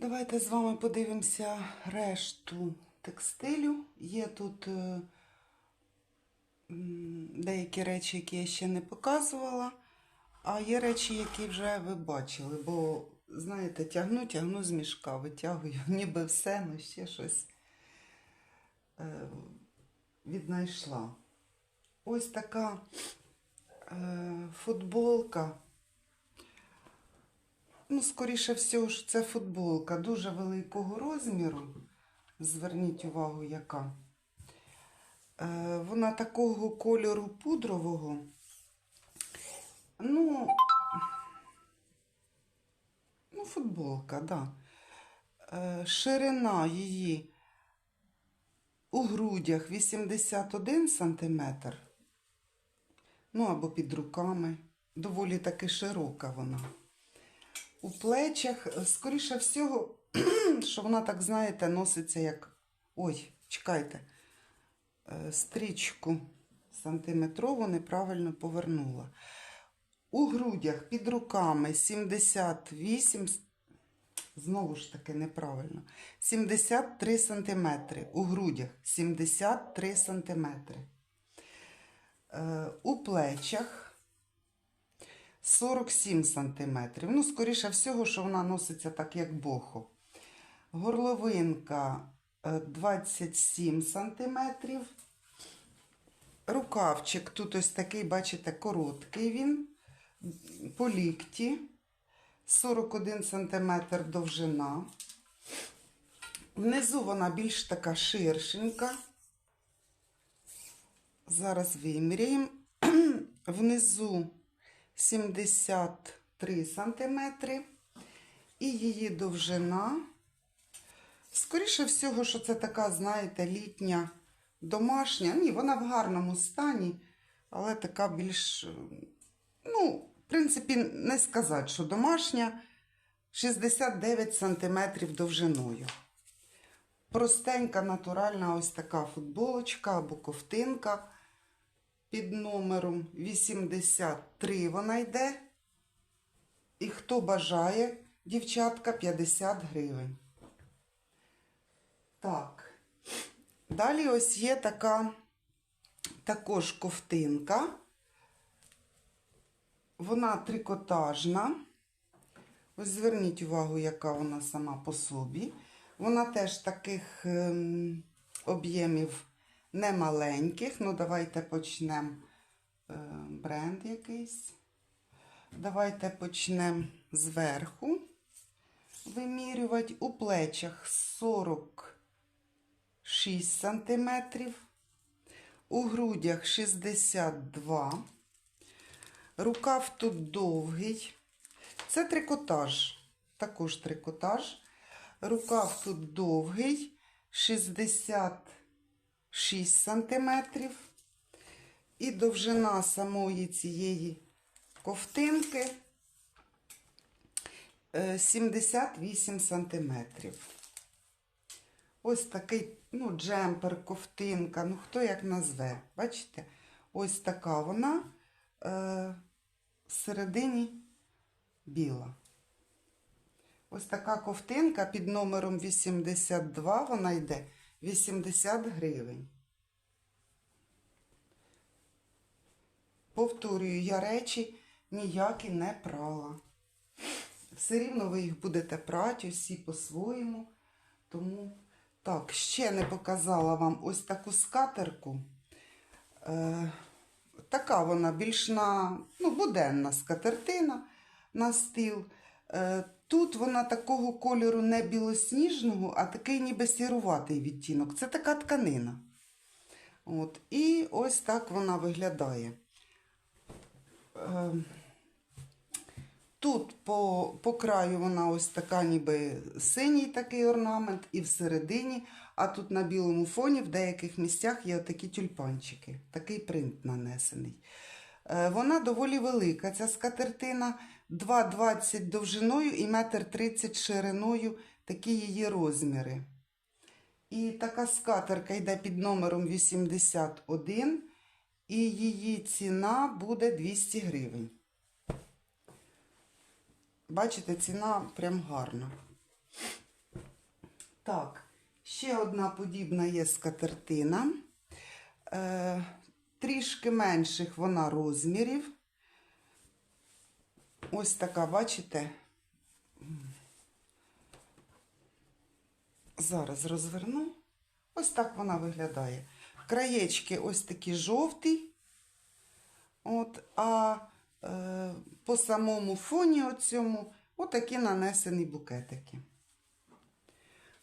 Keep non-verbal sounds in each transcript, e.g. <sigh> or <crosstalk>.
Давайте з вами подивимося решту текстилю. Є тут е, деякі речі, які я ще не показувала, а є речі, які вже ви бачили. Бо, знаєте, тягну, тягну з мішка, витягую, <laughs> ніби все, ну ще щось е, віднайшла. Ось така е, футболка. Ну, скоріше всього, ж це футболка дуже великого розміру. Зверніть увагу, яка. Е, вона такого кольору пудрового. Ну, ну футболка, да. Е, ширина її у грудях 81 сантиметр. Ну, або під руками. Доволі таки широка вона у плечах, скоріше всього, <clears throat> що вона, так знаєте, носиться як. Ой, чекайте, е, стрічку сантиметрову неправильно повернула. У грудях під руками 78, знову ж таки неправильно, 73 сантиметри. У грудях 73 сантиметри. Е, У плечах 47 сантиметрів. Ну, скоріше всього, що вона носиться так, як бохо. Горловинка е, 27 сантиметрів. Рукавчик тут ось такий, бачите, короткий він. По лікті. 41 сантиметр довжина. Внизу вона більш така ширшенька. Зараз виміряємо. <clears throat> Внизу 73 сантиметри. І її довжина. Скоріше всього, що це така, знаєте, літня домашня. Ні, вона в гарному стані, але така більш, ну, в принципі, не сказати, що домашня 69 сантиметрів довжиною. Простенька, натуральна ось така футболочка або ковтинка під номером 83 вона йде. І хто бажає, дівчатка, 50 гривень. Так. Далі ось є така також ковтинка. Вона трикотажна. Ось зверніть увагу, яка вона сама по собі. Вона теж таких ем, об'ємів немаленьких. Ну, давайте почнемо е, бренд якийсь. Давайте почнемо зверху вимірювати у плечах 46 сантиметрів, у грудях 62. Рукав тут довгий. Це трикотаж, також трикотаж. Рукав тут довгий, 66 сантиметрів. І довжина самої цієї ковтинки е, 78 сантиметрів. Ось такий, ну, джемпер, ковтинка, ну хто як назве. Бачите? Ось така вона е, всередині біла. Ось така ковтинка під номером 82, вона йде 80 гривень. Повторюю, я речі ніякі не прала. Все рівно ви їх будете прати усі по-своєму. Тому так, ще не показала вам ось таку скатерку. Е, така вона більш на ну, буденна скатертина на стіл. Е, тут вона такого кольору не білосніжного, а такий ніби сіруватий відтінок. Це така тканина. От, і ось так вона виглядає. Е, Тут по, по краю вона ось така, ніби синій такий орнамент, і всередині, а тут на білому фоні в деяких місцях є такі тюльпанчики, такий принт нанесений. Е, Вона доволі велика, ця скатертина, 2,20 довжиною і 1,30 м шириною, такі її розміри. І така скатерка йде під номером 81, і її ціна буде 200 гривень. Бачите, ціна прям гарна. Так, ще одна подібна є скатертина. Трішки менших вона розмірів. Ось така, бачите? Зараз розверну. Ось так вона виглядає. Краєчки ось такі жовті. От, а е, по самому фоні оцьому отакі нанесені букетики.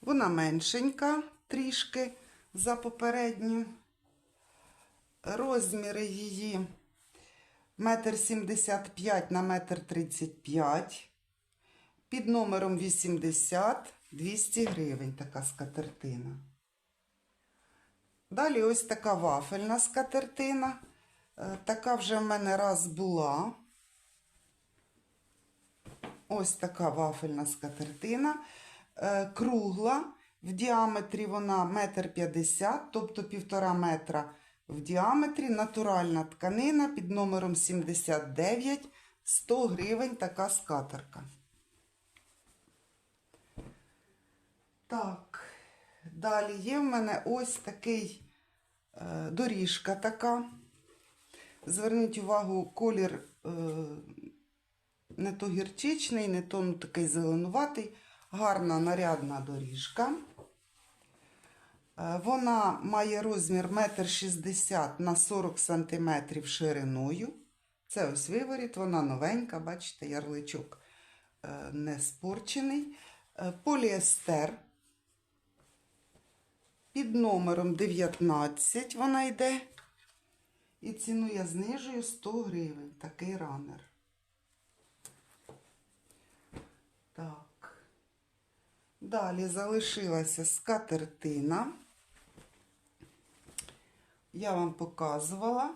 Вона меншенька трішки за попередню. Розміри її метр сімдесят п'ять на метр тридцять п'ять. Під номером 80 200 гривень така скатертина. Далі ось така вафельна скатертина. Е, Така вже в мене раз була. Ось така вафельна скатертина. Е, Кругла. В діаметрі вона метр п'ятдесят, тобто півтора метра в діаметрі. Натуральна тканина під номером 79. 100 гривень така скатерка. Так, далі є в мене ось такий е, доріжка така. Зверніть увагу, колір е, не то гірчичний, не то ну, такий зеленуватий. Гарна нарядна доріжка. Е, Вона має розмір 1,60 м на 40 см шириною. Це ось виворіт, вона новенька, бачите, ярличок е, не спорчений. Е, Поліестер. Під номером 19 вона йде. І ціну я знижую 100 гривень. Такий ранер. Так. Далі залишилася скатертина. Я вам показувала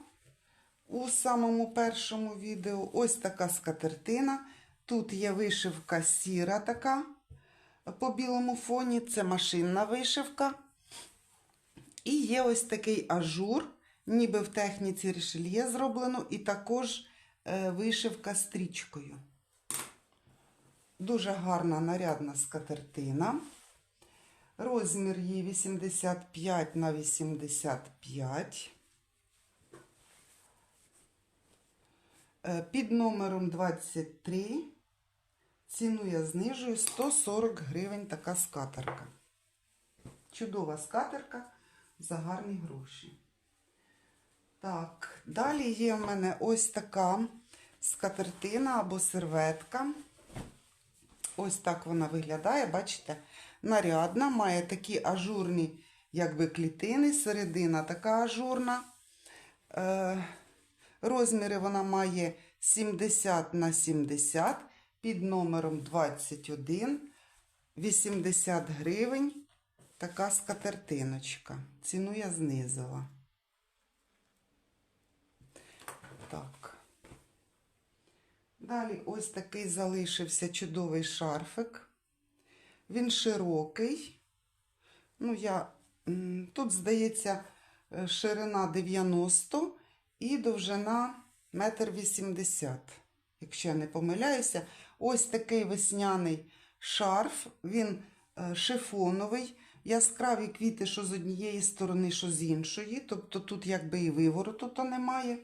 у самому першому відео. Ось така скатертина. Тут є вишивка сіра така по білому фоні. Це машинна вишивка. І є ось такий ажур, ніби в техніці рішельє зроблено, і також е, вишивка стрічкою. Дуже гарна нарядна скатертина. Розмір її 85 на 85. Е, Під номером 23 ціну я знижую 140 гривень така скатерка. Чудова скатерка за гарні гроші. Так, далі є в мене ось така скатертина або серветка. Ось так вона виглядає, бачите, нарядна, має такі ажурні, якби клітини, середина така ажурна. Е, розміри вона має 70 на 70 під номером 21, 80 гривень. Така скатертиночка. Ціну я знизила. Так. Далі ось такий залишився чудовий шарфик. Він широкий. Ну, я, тут, здається, е, ширина 90 і довжина 1,80 м. Якщо я не помиляюся, ось такий весняний шарф, він е, шифоновий. Яскраві квіти, що з однієї сторони, що з іншої. Тобто тут якби і вивороту то немає.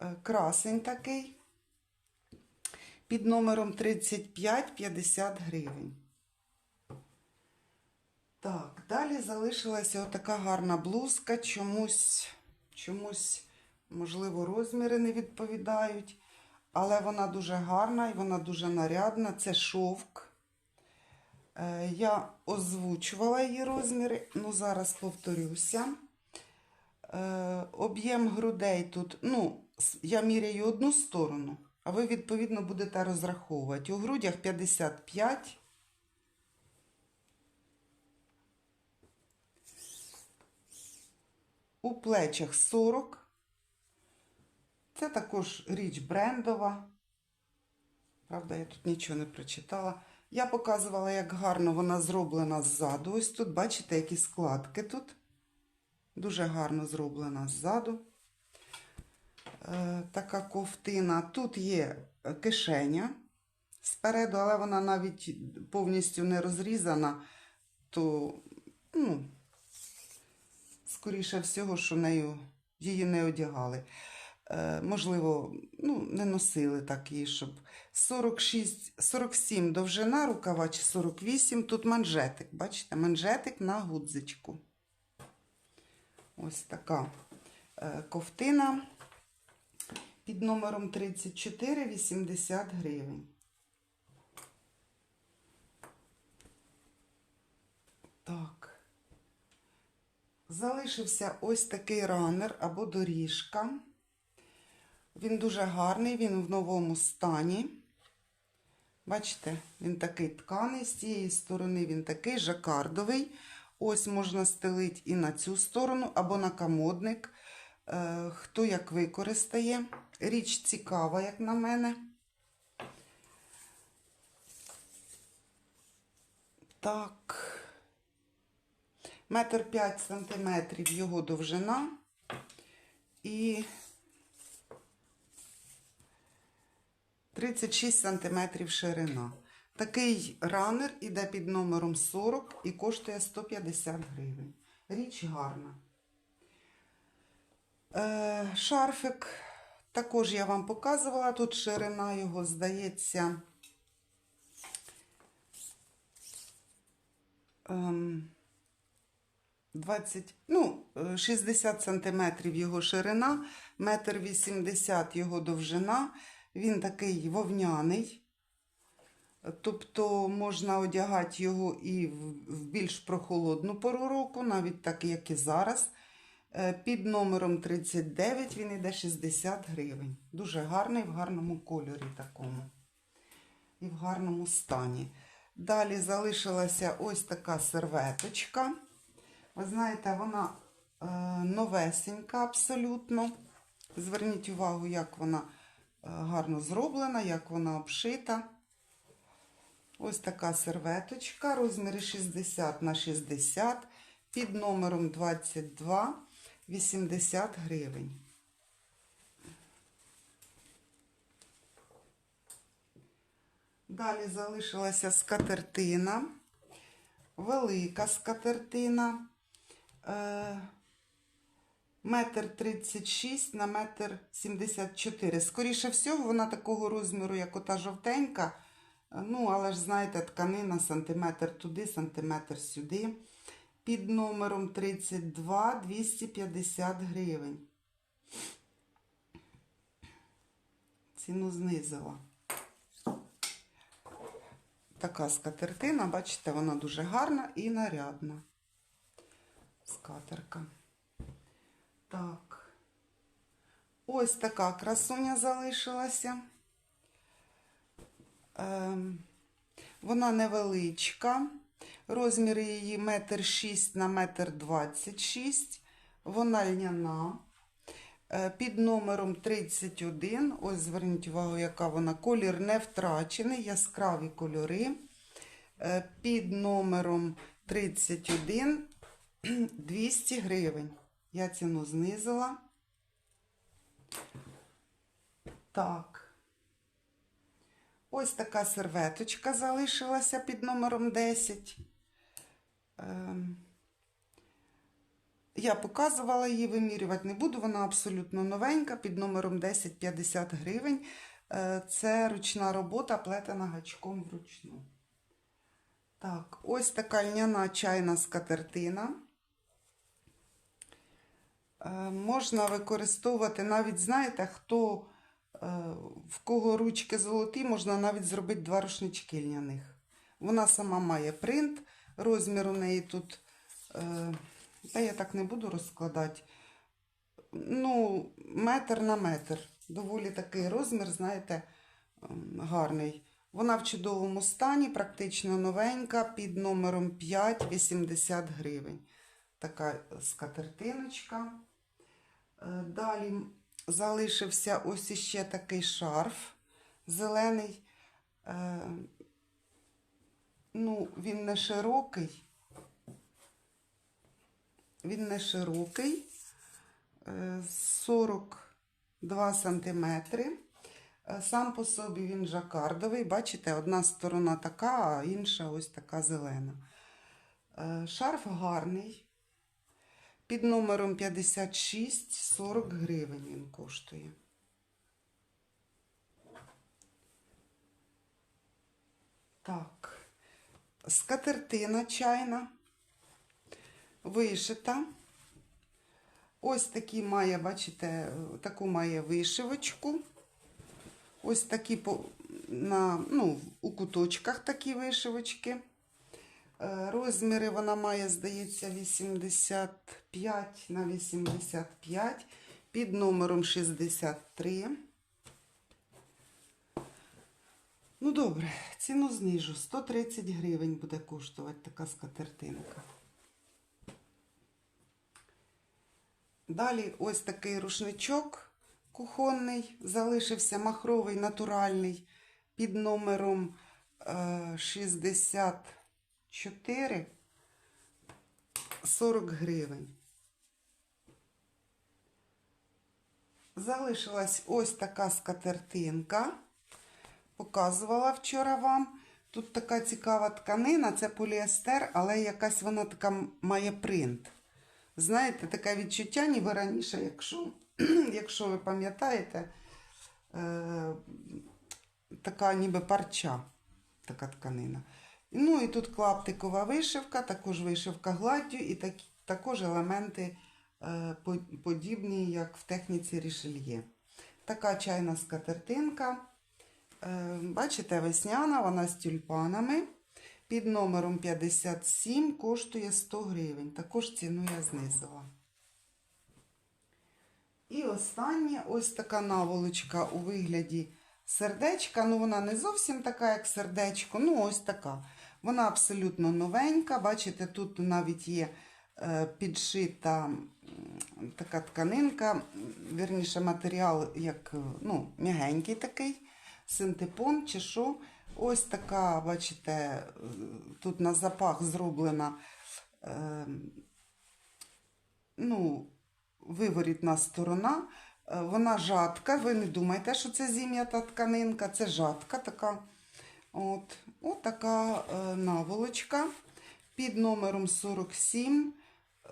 Е, Красень такий. Під номером 35-50 гривень. Так, далі залишилася отака гарна блузка. Чомусь, чомусь, можливо, розміри не відповідають. Але вона дуже гарна і вона дуже нарядна. Це шовк. Е, Я озвучувала її розміри, ну зараз повторюся. Е, Об'єм грудей тут, ну, я міряю одну сторону, а ви, відповідно, будете розраховувати. У грудях 55. У плечах 40. Це також річ брендова. Правда, я тут нічого не прочитала. Я показувала, як гарно вона зроблена ззаду. Ось тут, бачите, які складки тут. Дуже гарно зроблена ззаду. Е, така ковтина. Тут є е, кишеня спереду, але вона навіть повністю не розрізана, то, ну, скоріше всього, що нею її не одягали. Е, можливо, ну, не носили так її, щоб 46, 47 довжина рукава чи 48. Тут манжетик. Бачите, манжетик на гудзичку. Ось така ковтина під номером 34 80 гривень. Так. Залишився ось такий ранер або доріжка. Він дуже гарний, він в новому стані. Бачите, він такий тканий, з цієї сторони він такий жакардовий. Ось можна стелити і на цю сторону, або на комодник. Е, хто як використає. Річ цікава, як на мене. Так. Метр п'ять сантиметрів його довжина. І 36 сантиметрів ширина. Такий ранер іде під номером 40 і коштує 150 гривень. Річ гарна. Е, шарфик також я вам показувала. Тут ширина його, здається, ем, 20, ну, е, 60 сантиметрів його ширина, метр 80 його довжина. Він такий вовняний. Тобто можна одягати його і в більш прохолодну пору року, навіть так, як і зараз. Е, Під номером 39 він йде 60 гривень. Дуже гарний, в гарному кольорі такому. І в гарному стані. Далі залишилася ось така серветочка. Ви знаєте, вона е, новесенька абсолютно. Зверніть увагу, як вона е, гарно зроблена, як вона обшита. Ось така серветочка, розміри 60 на 60, під номером 22, 80 гривень. Далі залишилася скатертина, велика скатертина, е, метр 36 на метр 74. Скоріше всього, вона такого розміру, як ота жовтенька. Ну, але ж знаєте, тканина сантиметр туди, сантиметр сюди. Під номером 32 250 гривень. Ціну знизила. Така скатертина, бачите, вона дуже гарна і нарядна. Скатерка. Так. Ось така красуня залишилася. Ем, Вона невеличка. Розмір її метр шість на метр двадцять шість. Вона льняна. Е, Під номером 31. Ось зверніть увагу, яка вона. Колір не втрачений, яскраві кольори. Е, Під номером 31 200 <clears throat> гривень. Я ціну знизила. Так. Ось така серветочка залишилася під номером 10. Ем, Я показувала її, вимірювати не буду. Вона абсолютно новенька, під номером 10 50 гривень. Е, Це ручна робота, плетена гачком вручну. Так, ось така льняна чайна скатертина. Е, Можна використовувати навіть, знаєте, хто в кого ручки золоті, можна навіть зробити два рушнички льняних. Вона сама має принт, розмір у неї тут, е, та я так не буду розкладати. Ну, метр на метр. Доволі такий розмір, знаєте, ем, гарний. Вона в чудовому стані, практично новенька, під номером 5 80 гривень. Така скатертиночка. Е, Далі залишився ось іще такий шарф зелений. Е, Ну, він не широкий. Він не широкий. Е, 42 сантиметри. Е, Сам по собі він жакардовий. Бачите, одна сторона така, а інша ось така зелена. Е, Шарф гарний. Під номером 56 40 гривень він коштує. Так. Скатертина чайна. Вишита. Ось такі має, бачите, таку має вишивочку. Ось такі на, ну, у куточках такі вишивочки. Е, розміри вона має, здається, 85 на 85 під номером 63. Ну, добре, ціну знижу. 130 гривень буде коштувати така скатертинка. Далі ось такий рушничок кухонний, залишився махровий натуральний під номером е, 60. 4 40 гривень. Залишилась ось така скатертинка. Показувала вчора вам. Тут така цікава тканина, це поліестер, але якась вона така має принт. Знаєте, таке відчуття, ніби раніше, якщо <clears throat> якщо ви пам'ятаєте, е, така ніби парча, така тканина. Ну і тут клаптикова вишивка, також вишивка гладдю і так, також елементи е, подібні, як в техніці рішельє. Така чайна скатертинка. Е, Бачите, весняна, вона з тюльпанами. Під номером 57 коштує 100 гривень. Також ціну я знизила. І останнє ось така наволочка у вигляді сердечка. Ну, вона не зовсім така, як сердечко. Ну, ось така. Вона абсолютно новенька. Бачите, тут навіть є е, підшита така тканинка, вірніше матеріал, як е, ну, м'ягенький такий, синтепон чи що. Ось така, бачите, е, тут на запах зроблена. Ну, виворітна сторона. Вона жатка. Ви не думайте, що це зім'ята тканинка, це жатка така. От, от така е, наволочка. Під номером 47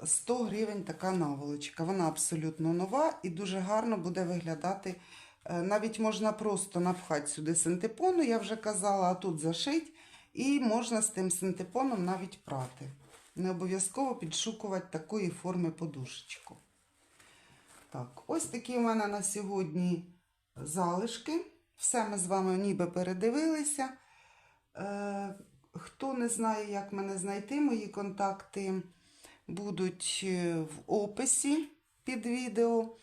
100 гривень така наволочка. Вона абсолютно нова і дуже гарно буде виглядати. Е, Навіть можна просто напхати сюди синтепону, я вже казала, а тут зашить. І можна з тим синтепоном навіть прати. Не обов'язково підшукувати такої форми подушечку. Так, ось такі у мене на сьогодні залишки. Все ми з вами ніби передивилися. Е, хто не знає, як мене знайти, мої контакти будуть е, в описі під відео.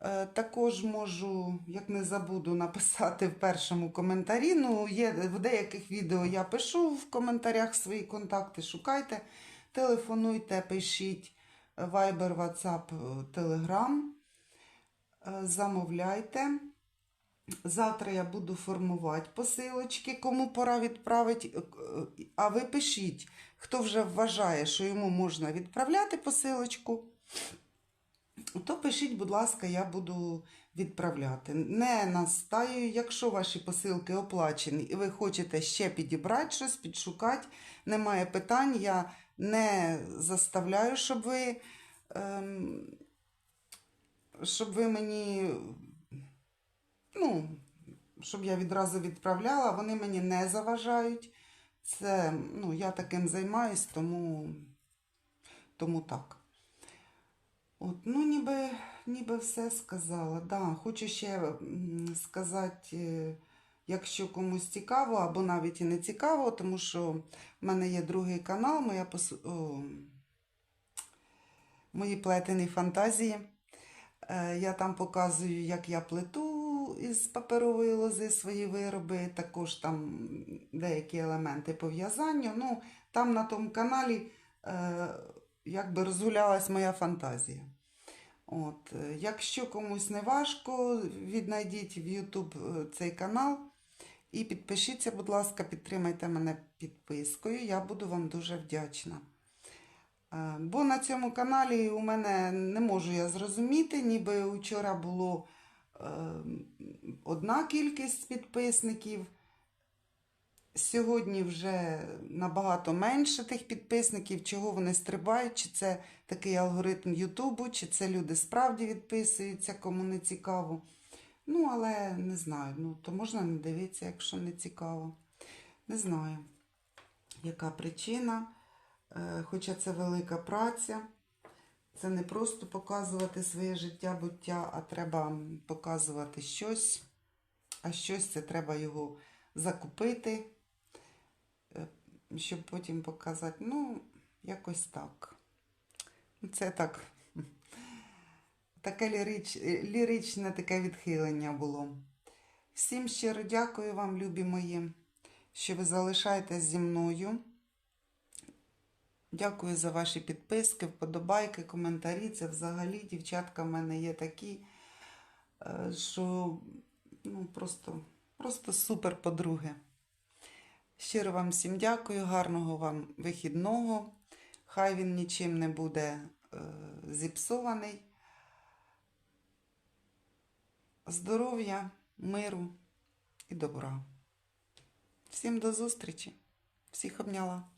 Е, також можу, як не забуду, написати в першому коментарі. Ну, є в деяких відео я пишу в коментарях свої контакти. Шукайте, телефонуйте, пишіть Viber, WhatsApp, Telegram. Замовляйте. Завтра я буду формувати посилочки, кому пора відправити. А ви пишіть, хто вже вважає, що йому можна відправляти посилочку, то пишіть, будь ласка, я буду відправляти. Не настаю, якщо ваші посилки оплачені і ви хочете ще підібрати щось, підшукати, немає питань. Я не заставляю, щоб ви, ем, щоб ви мені ну, щоб я відразу відправляла, вони мені не заважають. Це, ну, я таким займаюсь, тому, тому так. От, ну, ніби, ніби все сказала. Да, хочу ще сказати, е, якщо комусь цікаво, або навіть і не цікаво, тому що в мене є другий канал, моя пос... О, мої плетені фантазії. Е, Я там показую, як я плету із паперової лози свої вироби, також там деякі елементи по в'язанню. Ну, там на тому каналі е, якби розгулялась моя фантазія. От, е, якщо комусь не важко, віднайдіть в YouTube е, цей канал і підпишіться, будь ласка, підтримайте мене підпискою. Я буду вам дуже вдячна. Е, Бо на цьому каналі у мене не можу я зрозуміти, ніби вчора було одна кількість підписників. Сьогодні вже набагато менше тих підписників, чого вони стрибають, чи це такий алгоритм Ютубу, чи це люди справді відписуються, кому не цікаво. Ну, але не знаю. Ну, то можна не дивитися, якщо не цікаво. Не знаю, яка причина. Е, Хоча це велика праця. Це не просто показувати своє життя, буття, а треба показувати щось. А щось це треба його закупити, е, щоб потім показати. Ну, якось так. Це так. Таке лірич, ліричне таке відхилення було. Всім щиро дякую вам, любі мої, що ви залишаєтесь зі мною. Дякую за ваші підписки, вподобайки, коментарі. Це взагалі, дівчатка, в мене є такі, е, що ну, просто, просто супер подруги. Щиро вам всім дякую, гарного вам вихідного. Хай він нічим не буде е, зіпсований. Здоров'я, миру і добра. Всім до зустрічі. Всіх обняла.